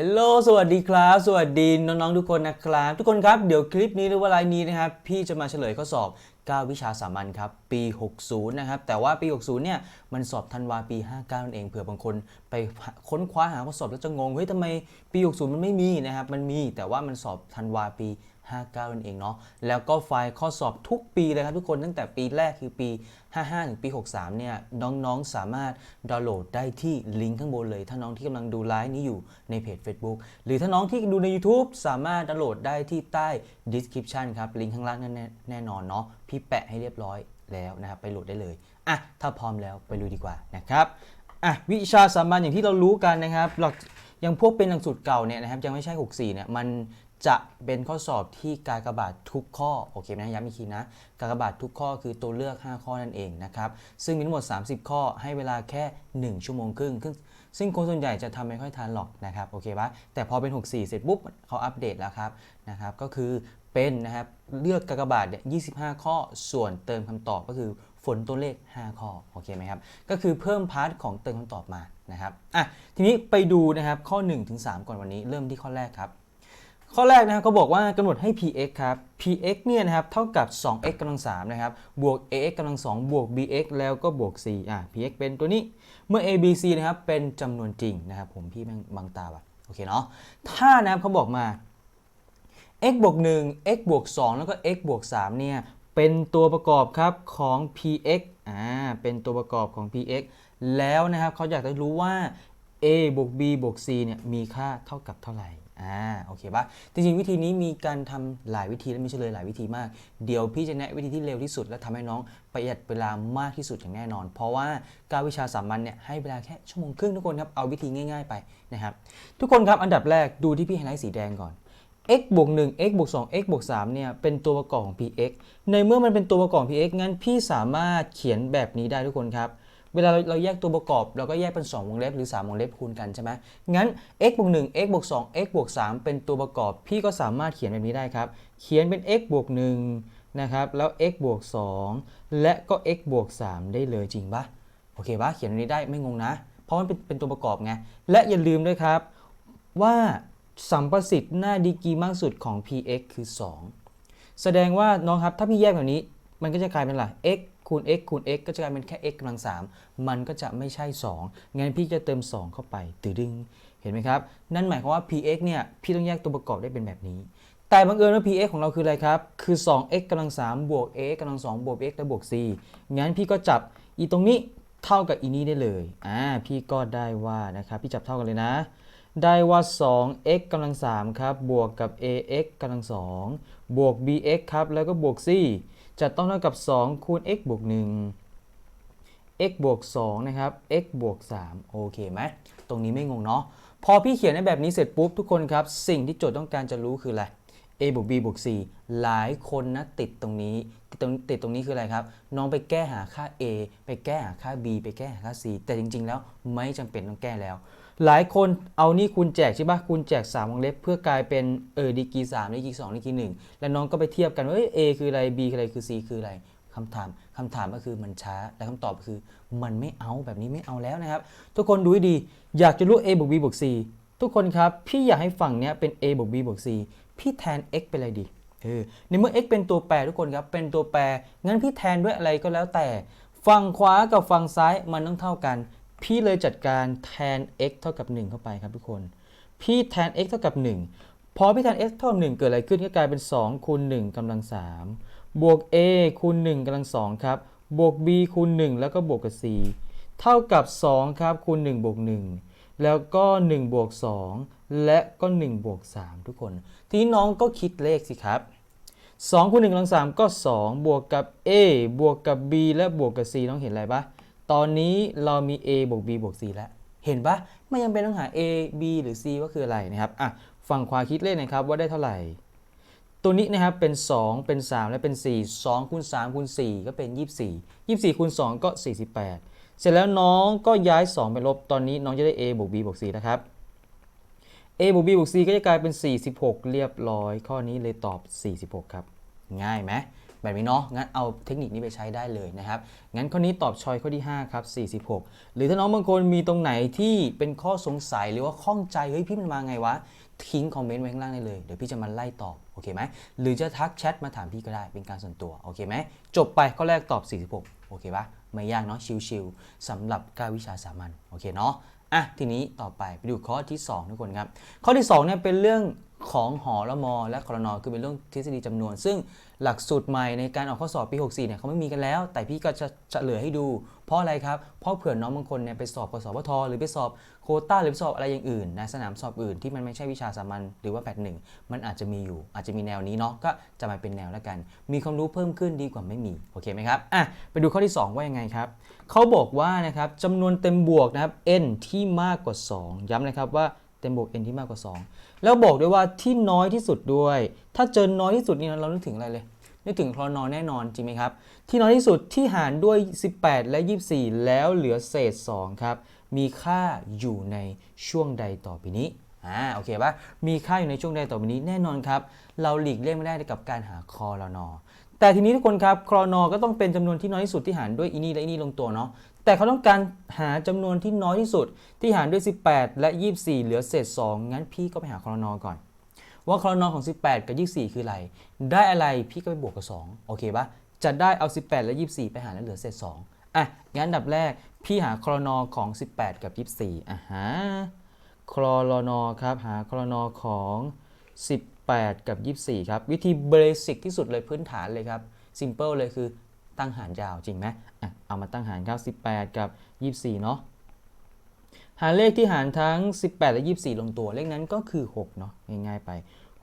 ฮลโหลสวัสดีครับ สวัสดีน้องๆทุกคนนะครับ ทุกคนครับ เดี๋ยวคลิปนี้หรือว่าไลน์นี้นะครับ พี่จะมาเฉลยข้อสอบ 9 วิชาสามัญครับ ปี 60 นะครับ แต่ว่าปี 60 เนี่ย มันสอบธันวาปี 59 นั่นเอง เผื่อบางคนไปค้นคว้าหาข้อสอบแล้วจะงง เฮ้ยทำไมปี 60 มันไม่มีนะครับ มันมี แต่ว่ามันสอบธันวาปี 59นั่นเองเนาะแล้วก็ไฟล์ข้อสอบทุกปีเลยครับทุกคนตั้งแต่ปีแรกคือปี 55 ถึงปี 63 เนี่ยน้องๆสามารถดาวน์โหลดได้ที่ลิงก์ข้างบนเลย ถ้าน้องที่กำลังดูไลฟ์นี้อยู่ในเพจ Facebook หรือถ้าน้องที่ดูใน YouTube สามารถดาวน์โหลดได้ที่ใต้ description ครับลิงก์ข้างล่างนั่นแน่นอนเนาะพี่แปะให้เรียบร้อยแล้วนะครับไปโหลดได้เลยอะถ้าพร้อมแล้วไปลุยดีกว่านะครับอะวิชาสามัญอย่างที่เรารู้กันนะครับหลัก ย่างพวกเป็นหลักสูตรเก่าเนี่ยนะครับยังไม่ใช่ 64 เนี่ยมันจะเป็นข้อสอบที่กากบาททุกข้อโอเคไหมย้ำอีกทีนะกากบาททุกข้อคือตัวเลือก 5 ข้อนั่นเองนะครับซึ่งมีทั้งหมด 30 ข้อให้เวลาแค่ 1 ชั่วโมงครึ่งซึ่งคนส่วนใหญ่จะทำไม่ค่อยทันหรอกนะครับโอเคปะแต่พอเป็น 64 เสร็จปุ๊บเขาอัปเดตแล้วครับนะครับก็คือเป็นนะครับเลือกกากบาทเนี่ย25 ข้อส่วนเติมคำตอบก็คือฝนตัวเลข 5 ข้อโอเคไหมครับก็คือเพิ่มพาร์ทของเติมคำตอบมานะครับอะทีนี้ไปดูนะครับข้อ 1-3 ก่อนวันนี้เริ่มที่ข้อแรกครับข้อแรกนะครับเขาบอกว่ากำหนดให้ px ครับ px เนี่ยนะครับเท่ากับ 2x กำลัง3นะครับบวก ax กำลัง2บวก bx แล้วก็บวก c อะ px เป็นตัวนี้เมื่อ a b c นะครับเป็นจำนวนจริงนะครับผมพี่แม่งบังตาว่ะโอเคเนาะถ้านะครับเขาบอกมา x บวก1 x บวก2แล้วก็ x บวก3เนี่ย เป็นตัวประกอบครับของ px อ่าเป็นตัวประกอบของ px แล้วนะครับเขาอยากจะรู้ว่า a บวก b บวก c เนี่ยมีค่าเท่ากับเท่าไหร่อ่าโอเคปะจริงๆวิธีนี้มีการทำหลายวิธีและมีเฉลยหลายวิธีมาก เดี๋ยวพี่จะแนะวิธีที่เร็วที่สุด และทำให้น้องประหยัดเวลามากที่สุดอย่างแน่นอน เพราะว่าการวิชาสามัญเนี่ยให้เวลาแค่ชั่วโมงครึ่งทุกคนครับเอาวิธีง่าย ๆไปนะครับทุกคนครับอันดับแรกดูที่พี่ไฮไลท์สีแดงก่อน x บวก1 x บวก2 x บวก3เนี่ยเป็นตัวประกอบของ px ในเมื่อมันเป็นตัวประกอบของ px งั้นพี่สามารถเขียนแบบนี้ได้ทุกคนครับ เวลาเราเราแยกตัวประกอบ เราก็แยกเป็น 2 วงเล็บหรือ 3 วงเล็บคูณกันใช่ไหมงั้น x บวก1 x บวก2 x บวก3เป็นตัวประกอบ พี่ก็สามารถเขียนแบบนี้ได้ครับ เขียนเป็น x บวก1นะครับ แล้ว x บวก2และก็ x บวก3ได้เลยจริงปะโอเคปะเขียนแบบนี้ได้ไม่งงนะ เพราะมันเป็นเป็นตัวประกอบไง และอย่าลืมด้วยครับว่า สัมประสิทธิ์หน้าดีกีมากสุดของ px คือ 2 แสดงว่าน้องครับถ้าพี่แยกแบบนี้มันก็จะกลายเป็นอะไร x คูณ x คูณ x ก็จะกลายเป็นแค่ x กำลัง 3 มันก็จะไม่ใช่ 2 งั้นพี่จะเติม 2 เข้าไปตือดึง เห็นไหมครับ นั่นหมายความว่า px เนี่ย พี่ต้องแยกตัวประกอบได้เป็นแบบนี้ แต่บังเอิญว่า px ของเราคืออะไรครับ คือ 2x กำลัง 3 บวก x กำลัง 2 บวก x และบวก c งั้นพี่ก็จับอีตรงนี้เท่ากับอีนี้ได้เลย อ่า พี่ก็ได้ว่านะครับ พี่จับเท่ากันเลยนะ ได้ว่า 2x กำลัง3ครับ บวกกับ ax กำลัง2บวก bx ครับ แล้วก็บวก c จะต้องเท่ากับ 2 คูณ x บวก 1 x บวก 2 นะครับ x บวก 3 โอเคไหม ตรงนี้ไม่งงเนาะ พอพี่เขียนได้แบบนี้เสร็จปุ๊บทุกคนครับ สิ่งที่โจทย์ต้องการจะรู้คืออะไร a บวก b บวก c หลายคนนะติดตรงนี้ ติดตรงติดตรงนี้คืออะไรครับ น้องไปแก้หาค่า a ไปแก้หาค่า b ไปแก้หาค่า c แต่จริง ๆ แล้วไม่จำเป็นต้องแก้แล้ว หลายคนเอานี่คูณแจกใช่ปะคูณแจก3วงเล็บเพื่อกลายเป็นเออดีกรี3ดีกรี2ดีกรี1แล้วน้องก็ไปเทียบกันว่าเอ้ย a คืออะไร b คืออะไรคือ c คืออะไรคำถามคำถามก็คือมันช้า และคำตอบคือมันไม่เอาแบบนี้ไม่เอาแล้วนะครับ ทุกคนดูให้ดี อยากจะรู้ a บวก b บวก c ทุกคนครับ พี่อยากให้ฝั่งเนี้ยเป็น a บวก b บวก c พี่แทน x เป็นอะไรดีเออในเมื่อ x เป็นตัวแปรทุกคนครับ เป็นตัวแปร งั้นพี่แทนด้วยอะไรก็แล้วแต่ ฝั่งขวากับฝั่งซ้ายมันต้องเท่ากัน พี่เลยจัดการแทน x เท่ากับ 1 เข้าไปครับทุกคน พี่แทน x เท่ากับ 1 พอพี่แทน x เท่ากับ1เกิดอะไรขึ้นก็กลายเป็น 2คูณ1กำลัง3บวก a คูณ1กำลัง2ครับ บวก b คูณ1แล้วก็บวกกับ c เท่ากับ2ครับคูณ1บวก1แล้วก็1บวก2 และก็1บวก3ทุกคน ทีนี้น้องก็คิดเลขสิครับ2คูณ1กำลัง3ก็ 2 บวกกับ a บวกกับ b และบวกกับ c น้องเห็นอะไรปะตอนนี้เรามี a บวก b บวก c แล้ว เห็นปะไม่ยังเป็นต้องหา a b หรือ c ว่าคืออะไรนะครับอะฝั่งขวาคิดเลขนะครับว่าได้เท่าไหร่ ตัวนี้นะครับเป็น 2 เป็น 3 และเป็น 4 2คูณ3คูณ4ก็เป็น 24 24คูณ2ก็ 48 เสร็จแล้วน้องก็ย้าย 2 ไปลบตอนนี้น้องจะได้ a บวก b บวก c นะครับ a บวก b บวก c ก็จะกลายเป็น 46 เรียบร้อย ข้อนี้เลยตอบ 46 ครับ ง่ายไหมแบบนี้เนาะ งั้นเอาเทคนิคนี้ไปใช้ได้เลยนะครับ งั้นข้อนี้ตอบชอยข้อที่ 5 ครับ 46 หรือถ้าน้องบางคนมีตรงไหนที่เป็นข้อสงสัยหรือว่าข้องใจ เฮ้ยพี่มันมาไงวะ ทิ้งคอมเมนต์ไว้ข้างล่างได้เลย เดี๋ยวพี่จะมาไล่ตอบ โอเคไหม หรือจะทักแชทมาถามพี่ก็ได้ เป็นการส่วนตัว โอเคไหม จบไปข้อแรกตอบ 46 โอเคปะไม่ยากเนาะ ชิวๆสำหรับการวิชาสามัญ โอเคเนาะ อะทีนี้ต่อไปไปดูข้อที่2ทุกคนครับ ข้อที่2เนี่ยเป็นเรื่องของหอละมและคอรนอคือเป็นเรื่องทฤษฎีจำนวน ซึ่งหลักสูตรใหม่ในการออกข้อสอบปี 64เนี่ยเขาไม่มีกันแล้ว แต่พี่ก็จะเฉลยให้ดู เพราะอะไรครับเพราะเผื่อน้องบางคนเนี่ยไปสอบกสพทหรือไปสอบโคต้าหรือไปสอบอะไรอย่างอื่นในสนามสอบอื่นที่มันไม่ใช่วิชาสามัญหรือว่าแพทหนึ่งมันอาจจะมีอยู่ อาจจะมีแนวนี้เนาะก็จะมาเป็นแนวแล้วกัน มีความรู้เพิ่มขึ้นดีกว่าไม่มีโอเคไหมครับอะไปดูข้อที่ 2 ว่ายังไงครับเขาบอกว่านะครับจำนวนเต็มบวกนะครับ n ทีมากกว่า 2 ย้ำนะครับว่าเต็มบวก n ที่มากกว่า 2 แล้วบอกด้วยว่าที่น้อยที่สุดด้วย ถ้าเจอน้อยที่สุดนี่เรานึกถึงอะไรเลยนึกถึงคลอนอแน่นอนจริงไหมครับ ที่น้อยที่สุดที่หารด้วย 18 และ 24 แล้วเหลือเศษ 2 ครับ มีค่าอยู่ในช่วงใดต่อไปนี้อ่าโอเคปะมีค่าอยู่ในช่วงใดต่อไปนี้แน่นอนครับ เราหลีกเลี่ยงไม่ได้กับการหาคอรนอ แต่ทีนี้ทุกคนครับคลอนอก็ต้องเป็นจำนวนที่น้อยที่สุดที่หารด้วยอีนี่และอีนี่ลงตัวเนาะแต่เขาต้องการหาจำนวนที่น้อยที่สุดที่หารด้วย 18 และ 24 เหลือเศษ 2 งั้นพี่ก็ไปหาคลอนอก่อน ว่าคลอนอของ 18 กับ 24 คืออะไร ได้อะไรพี่ก็ไปบวกกับ 2 โอเคปะจะได้เอา 18 และ 24 ไปหารแล้วเหลือเศษ 2 อะ งั้นดับแรกพี่หาคลอนอของ 18 กับ 24อะฮะคลอนอครับหาคลอนอของ 18 กับ 24 ครับ วิธีเบสิกที่สุดเลยพื้นฐานเลยครับ ซิมเ l ิลเลยคือตั้งหารยาวจริงไหมอะเอามาตั้งหารครับ 18 กับ 24 เนาะหาเลขที่หารทั้ง 18 และ 24 ลงตัว เลขนั้นก็คือ 6 เนาะง่ายๆไป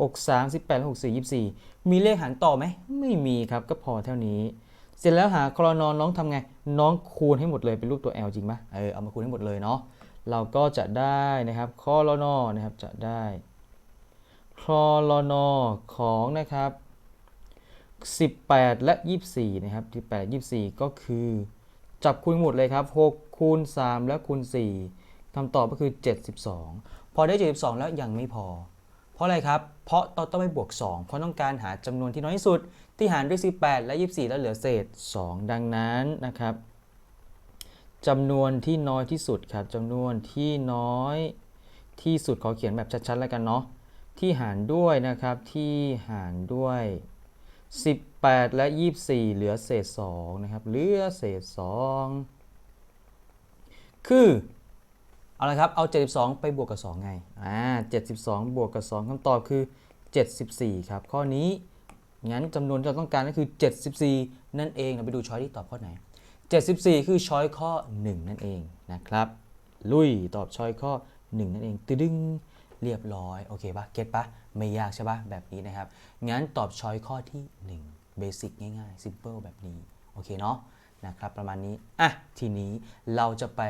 6 3 18และ64 24 มีเลขหารต่อไหม ไม่มีครับก็พอเท่านี้ เสร็จแล้วหาคลอนอนน้องทำไง น้องคูณให้หมดเลยเป็นรูปตัว L จริงไหมเออเอามาคูณให้หมดเลยเนาะเราก็จะได้นะครับคลอนอนะครับจะได้ คลอนอของนะครับ 18 และ 24 นะครับ 18 24 ก็คือ จับคูณหมดเลยครับ 6 คูณ 3 และคูณ 4คำตอบก็คือ 72 พอได้ 72 แล้วยังไม่พอ เพราะอะไรครับ เพราะต้องต้องไปบวก 2 เพราะต้องการหาจำนวนที่น้อยที่สุด ที่หารด้วย 18 และ 24 แล้วเหลือเศษ 2 ดังนั้นนะครับจำนวนที่น้อยที่สุดครับจำนวนที่น้อยที่สุดขอเขียนแบบชัดๆแล้วกันเนาะ ที่หารด้วยนะครับที่หารด้วย 18 และ 24 เหลือเศษ2นะครับเหลือเศษ 2 คือเอาละครับเอา 72 ไปบวกกับ 2 ไงอ่า72 บวกกับ 2คำตอบคือ 74 ครับ ข้อนี้งั้นจำนวนที่เราต้องการก็คือ 74 นั่นเองเราไปดูช้อยที่ตอบข้อไหน 74 คือช้อยข้อ 1 นั่นเองนะครับ ลุยตอบช้อยข้อ 1 นั่นเองตึดึง เรียบร้อย โอเคปะเก็ตปะไม่ยากใช่ปะแบบนี้นะครับ งั้นตอบช้อยข้อที่ 1 เบสิกง่ายๆ simple แบบนี้ โอเคเนาะนะครับประมาณนี้ อะ ทีนี้เราจะไป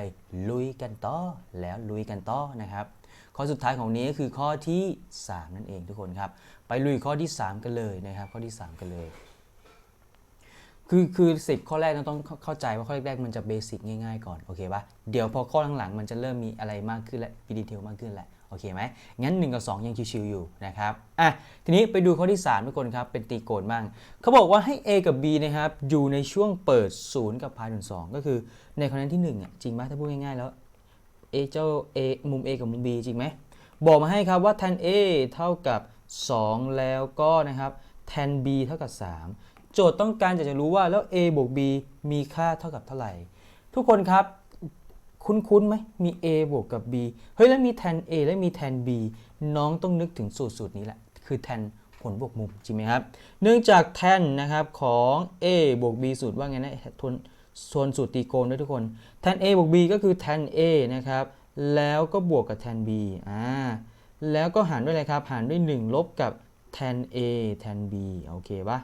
ลุยกันต่อ แล้วลุยกันต่อนะครับ ข้อสุดท้ายของนี้ก็คือข้อที่ 3 นั่นเองทุกคนครับ ไปลุยข้อที่ 3 กันเลยนะครับ ข้อที่ 3 กันเลย คือคือสิบข้อแรกเราต้องเข้าใจว่าข้อแรกมันจะเบสิกง่ายๆก่อน โอเคปะเดี๋ยวพอข้อหลังๆมันจะเริ่มมีอะไรมากขึ้นและมีดีเทลมากขึ้นแหละ อเคไหมงั้น 1 กับ 2 ยังชิวๆอยู่นะครับอะทีนี้ไปดูข้อที่3ทุกคนครับ เป็นตีโกณบ้างเขาบอกว่าให้ A กับ B นะครับอยู่ในช่วงเปิด 0 กับพายถึง2ก็คือในคะแนนที่1อะจริงไหมถ้าพูดง่ายๆแล้ว A เจ้า A มุม A กับมุม B จริงไหมบอกมาให้ครับว่า tan A เท่ากับ 2 แล้วก็นะครับ tan B เท่ากับ 3 โจทย์ต้องการจะจะรู้ว่าแล้ว A บวก B มีค่าเท่ากับเท่าไหร่ ทุกคนครับ คุ้นๆไหมมี A บวกกับ B เฮ้ยแล้วมี tan A และมี tan B น้องต้องนึกถึงสูตรสูตรนี้แหละ คือ tan ผลบวกมุมจริงไหมครับ เนื่องจาก tan นะครับของ A บวก B สูตรว่าไงนะทวนส่วนสูตรตีโกณด้วยทุกคน tan A บวก B ก็คือ tan A นะครับ แล้วก็บวกกับ tan B อ่า แล้วก็หารด้วยอะไรครับ หารด้วย 1 ลบกับ tan A tan B โอเคปะ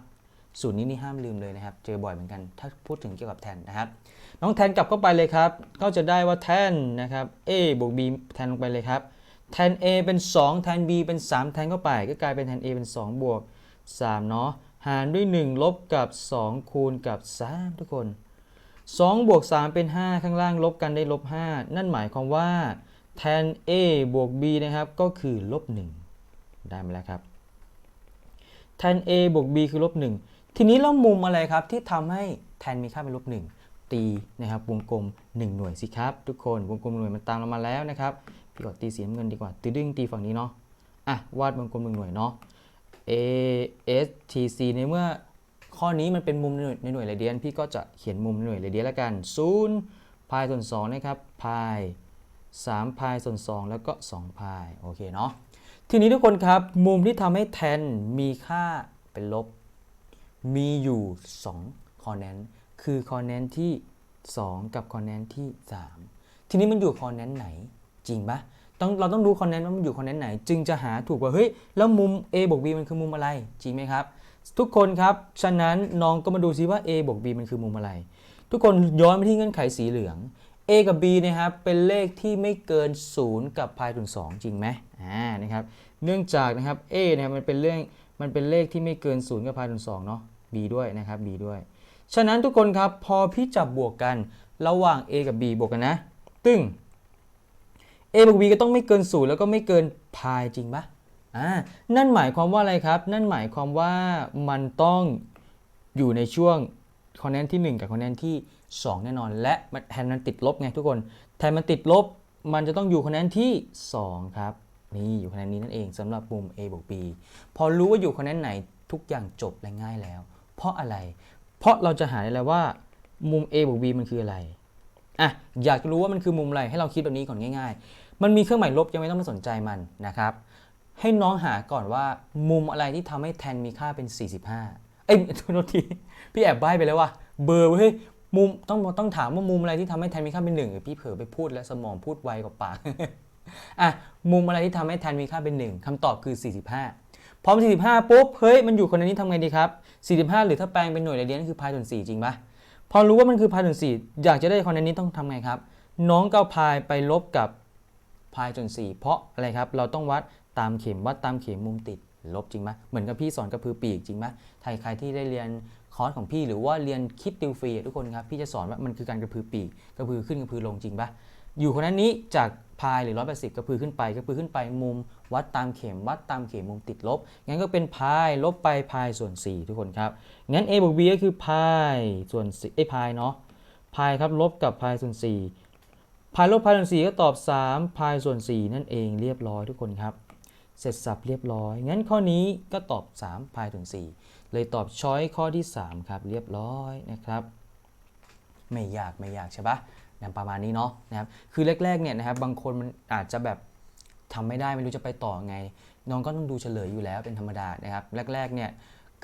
สูตรนี้นี่ห้ามลืมเลยนะครับ เจอบ่อยเหมือนกัน ถ้าพูดถึงเกี่ยวกับ tan นะครับ น้องแทนกลับเข้าไปเลยครับ ก็จะได้ว่าแทนนะครับ a บวก b แทนลงไปเลยครับแทน a เป็น 2 แทน b เป็น 3 แทนเข้าไป ก็กลายเป็นแทน a เป็น 2 บวก 3 เนาะ หารด้วย 1 ลบกับ 2 คูณกับ 3 ทุกคน 2 บวก 3 เป็น 5 ข้างล่างลบกันได้ลบ 5 นั่นหมายความว่าแทน a บวก b นะครับ ก็คือลบ 1 ได้มาแล้วครับ แทน a บวก b คือลบ 1 ทีนี้แล้วมุมอะไรครับที่ทำให้แทนมีค่าเป็นลบหนึ่งตีนะครับวงกลม 1 หน่วยสิครับ ทุกคนวงกลมหน่วยมันตามเรามาแล้วนะครับพี่กดตีสีน้ำเงินดีกว่าตีดึงตีฝั่งนี้เนาะอะวาดวงกลมหนึ่งหน่วยเนาะ A S T C ในเมื่อข้อนี้มันเป็นมุมในหน่วยในหน่วยเรเดียนพี่ก็จะเขียนมุมในหน่วยเรเดียนแล้วกัน0พายส่วน2นะครับพาย3พายส่วน2แล้วก็2พายโอเคเนาะทีนี้ทุกคนครับมุมที่ทำให้แทนมีค่าเป็นลบ มีอยู่ 2 คอแนนคือคอแนนที่ 2 กับคอแนนที่ 3 ทีนี้มันอยู่คอแนนไหนจริงปะต้องเราต้องดูคอแนนว่ามันอยู่คอแนนไหน จึงจะหาถูกว่าเฮ้ยแล้วมุม A บวก B มันคือมุมอะไร จริงไหมครับ ทุกคนครับ ฉะนั้นน้องก็มาดูซิว่า A บวก B มันคือมุมอะไร ทุกคนย้อนไปที่เงื่อนไขสีเหลือง A กับ B นะครับเป็นเลขที่ไม่เกิน 0 กับพายถึง2จริงไหมอ่านะครับเนื่องจากนะครับ A นะครับมันเป็นเรื่องมันเป็นเลขที่ไม่เกิน0กับพายถึง2เนาะ B ด้วยนะครับ B ด้วย ฉะนั้นทุกคนครับพอพี่จับบวกกันระหว่าง A กับ B บวกกันนะ ตึ้ง A บวก B ก็ต้องไม่เกิน0แล้วก็ไม่เกินพายจริงปะอ่านั่นหมายความว่าอะไรครับ นั่นหมายความว่ามันต้องอยู่ในช่วงคอนแนนที่ 1 กับคอนแนนที่ 2 แน่นอน และแทนมันติดลบไงทุกคน แทนมันติดลบ มันจะต้องอยู่คะแนนที่ 2 ครับ นี่อยู่คะแนนนี้นั่นเองสำหรับมุม A บวก B พอรู้ว่าอยู่คะแนนไหนทุกอย่างจบและง่ายแล้ว เพราะอะไร เพราะเราจะหาได้แล้วว่ามุม A บวก B มันคืออะไรอะอยากจะรู้ว่ามันคือมุมอะไรให้เราคิดแบบนี้ก่อนง่ายๆ มันมีเครื่องหมายลบยังไม่ต้องไปสนใจมันนะครับ ให้น้องหาก่อนว่ามุมอะไรที่ทำให้แทนมีค่าเป็น 45 เอ้ยโทษทีพี่แอบใบ้ไปแล้วว่าเบอร์เว้ยมุมต้องต้องถามว่ามุมอะไรที่ทำให้แทนมีค่าเป็นหนึ่งพี่เผลอไปพูดแล้วสมองพูดไวกว่าปากอะมุมอะไรที่ทำให้แทนมีค่าเป็นหนึ่งคำตอบคือ 45 พร้อม45ปุ๊บเฮ้ยมันอยู่คนนนี้ทำไงดีครับ45 หรือถ้าแปลงเป็นหน่วยเรเดียนคือพายส่วน4จริงปะพอรู้ว่ามันคือพายส่วน4อยากจะได้คนนนี้ต้องทำไงครับ น้องก็เอาพายไปลบกับพายส่วน4เพราะอะไรครับ เราต้องวัดตามเข็มวัดตามเข็มมุมติดลบจริงไหมเหมือนกับพี่สอนกระพือปีกจริงไหมใครใครที่ได้เรียนคอร์สของพี่หรือว่าเรียนคิดติวฟรีทุกคนครับพี่จะสอนว่ามันคือการกระพือปีกกระพือขึ้นกระพือลงจริงปะอยู่คนนั้นนี้จาก พายหรือ 180 กระพือขึ้นไป กระพือขึ้นไปมุม วัดตามเข็มวัดตามเข็มมุมติดลบ งั้นก็เป็นพายลบไปพายส่วน 4 ทุกคนครับ งั้น a บวก b ก็คือพายส่วน4ไอ้พายเนาะ พายครับลบกับพายส่วน 4 พายลบพายส่วน 4 ก็ตอบ 3 พายส่วน 4 นั่นเองเรียบร้อยทุกคนครับ เสร็จสับเรียบร้อย งั้นข้อนี้ก็ตอบ 3 พายถึง4เลยตอบช้อยข้อที่ 3 ครับเรียบร้อยนะครับ ไม่ยากไม่ยากใช่ปะ นะประมาณนี้เนาะนะครับคือแรกๆเนี่ยนะครับบางคนมันอาจจะแบบทำไม่ได้ไม่รู้จะไปต่อไง น้องก็ต้องดูเฉลยอยู่แล้วเป็นธรรมดานะครับแรกๆเนี่ย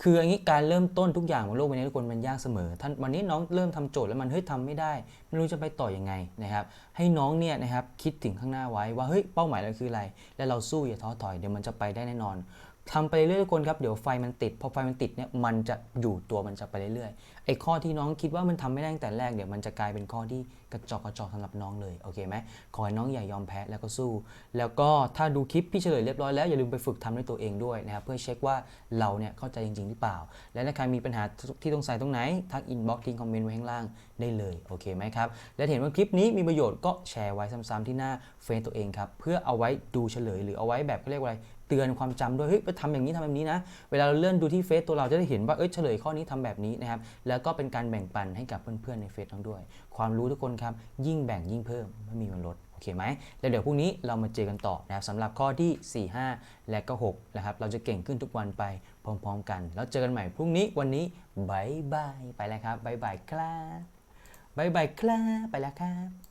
คืออย่างนี้การเริ่มต้นทุกอย่างบนโลกใบนี้ทุกคนมันยากเสมอท่านวันนี้น้องเริ่มทำโจทย์แล้วมันเฮ้ยทำไม่ได้ ไม่รู้จะไปต่ออยังไงนะครับ ให้น้องเนี่ยนะครับคิดถึงข้างหน้าไว้ว่าเฮ้ยเป้าหมายเราคืออะไร และเราสู้อย่าท้อถอยเดี๋ยวมันจะไปได้แน่นอน ทำไปเรื่อยๆทุกคนครับเดี๋ยวไฟมันติด พอไฟมันติดเนี่ยมันจะอยู่ตัวมันจะไปเรื่อยๆไอ้ข้อที่น้องคิดว่ามันทำไม่ได้ตั้งแต่แรกเดี๋ยวมันจะกลายเป็นข้อที่กระจอกกระจอกสำหรับน้องเลยโอเคไหมขอให้น้องอย่ายอมแพ้แล้วก็สู้ แล้วก็ถ้าดูคลิปพี่เฉลยเรียบร้อยแล้วอย่าลืมไปฝึกทำด้วยตัวเองด้วยนะครับเพื่อเช็คว่าเราเนี่ยเข้าใจจริงๆหรือเปล่า และถ้าใครมีปัญหาที่ตรงใส่ตรงไหนทักอินบ็อกซ์ทิ้งคอมเมนต์ไว้ข้างล่างได้เลยโอเคไหมครับและเห็นว่าคลิปนี้มีประโยชน์ก็แชร์ไว้ซ้ำๆที่หน้าเฟซตัวเองครับเพื่อเอาไว้ดูเฉลยหรือเอาไว้แบบเขาเรียกว่าอะไร เตือนความจำด้วยเฮ้ยไปทำอย่างนี้ทำแบบนี้นะ เวลาเราเลื่อนดูที่เฟซตัวเราจะได้เห็นว่าเอ้ยเฉลยข้อนี้ทำแบบนี้นะครับ แล้วก็เป็นการแบ่งปันให้กับเพื่อนๆในเฟซน้งด้วย ความรู้ทุกคนครับ ยิ่งแบ่งยิ่งเพิ่มไม่มีมันลดโอเคไหมแล้วเดี๋ยวพรุ่งนี้เรามาเจอกันต่อนะครับสำหรับข้อที่ 4 5 และก็6นะครับเราจะเก่งขึ้นทุกวันไปพร้อมๆกัน แล้วเจอกันใหม่พรุ่งนี้วันนี้บายบายไปแล้วครับบายบายครับบายบายครับไปแล้วครับ